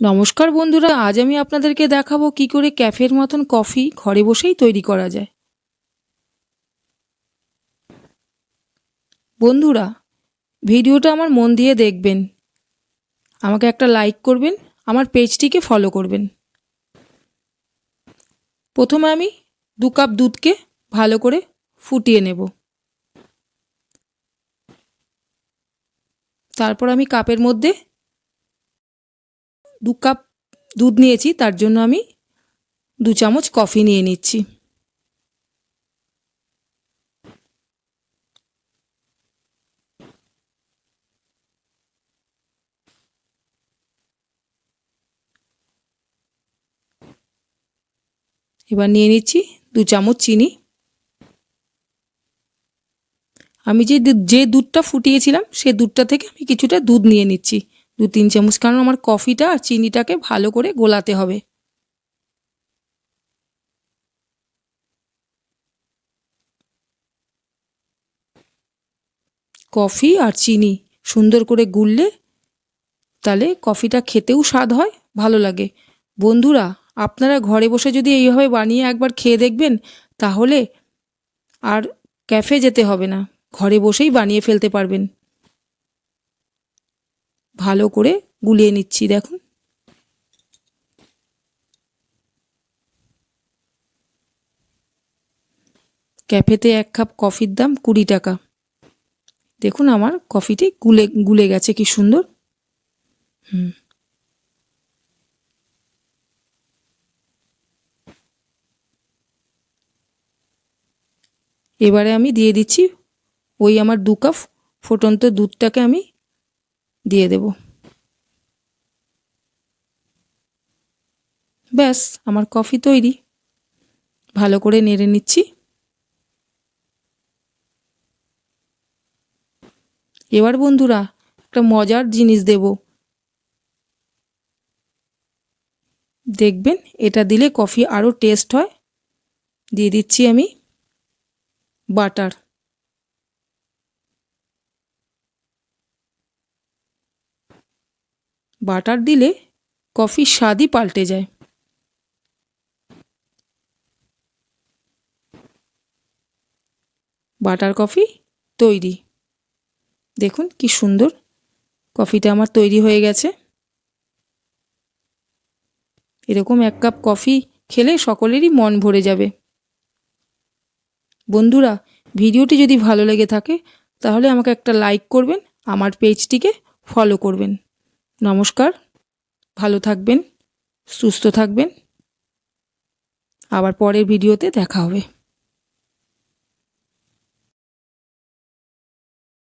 নমস্কার বন্ধুরা, আজ আমি আপনাদেরকে দেখাবো কি করে ক্যাফের মতন কফি ঘরে বসেই তৈরি করা যায়। বন্ধুরা, ভিডিওটা আমার মন দিয়ে দেখবেন, আমাকে একটা লাইক করবেন, আমার পেজটিকে ফলো করবেন। প্রথমে আমি দু কাপ দুধকে ভালো করে ফুটিয়ে নেব। তারপর আমি কাপের মধ্যে দু কাপ দুধ নিয়েছি, তার জন্য আমি দু চামচ কফি নিয়ে নিচ্ছি। এবার নিয়ে নিচ্ছি দু চামচ চিনি। আমি যে যে দুধটা ফুটিয়েছিলাম, সে দুধটা থেকে আমি কিছুটা দুধ নিয়ে নিচ্ছি। দু তিন চামচ কারণ আমার কফিটা আর চিনিটাকে ভালো করে গোলাতে হবে। কফি আর চিনি সুন্দর করে গুললে তাহলে কফিটা খেতেও স্বাদ হয়, ভালো লাগে। বন্ধুরা, আপনারা ঘরে বসে যদি এইভাবে বানিয়ে একবার খেয়ে দেখবেন, তাহলে আর ক্যাফে যেতে হবে না। ঘরে বসেই বানিয়ে ফেলতে পারবেন। ভালো করে গুলিয়ে নিচ্ছি, দেখুন। ক্যাফেতে এক কাপ কফির দাম কুড়ি টাকা। দেখুন আমার কফিটি গুলে গুলে গেছে, কি সুন্দর। হুম। এবারে আমি দিয়ে দিচ্ছি ওই আমার দু কাপ ফুটন্ত দুধটাকে আমি দিয়ে দেব। ব্যাস, আমার কফি তৈরি। ভালো করে নেড়ে নিচ্ছি। এবার বন্ধুরা, একটা মজার জিনিস দেব। দেখবেন, এটা দিলে কফি আরও টেস্ট হয়। দিয়ে দিচ্ছি আমি বাটার। বাটার দিলে কফির স্বাদই পাল্টে যায়। বাটার কফি তৈরি। দেখুন কি সুন্দর কফিটা আমার তৈরি হয়ে গেছে। এরকম এক কাপ কফি খেলে সকলেরই মন ভরে যাবে। বন্ধুরা, ভিডিওটি যদি ভালো লেগে থাকে, তাহলে আমাকে একটা লাইক করবেন, আমার পেজটিকে ফলো করবেন। নমস্কার ভালো থাকবেন সুস্থ থাকবেন। আবার পরের ভিডিওতে দেখা হবে।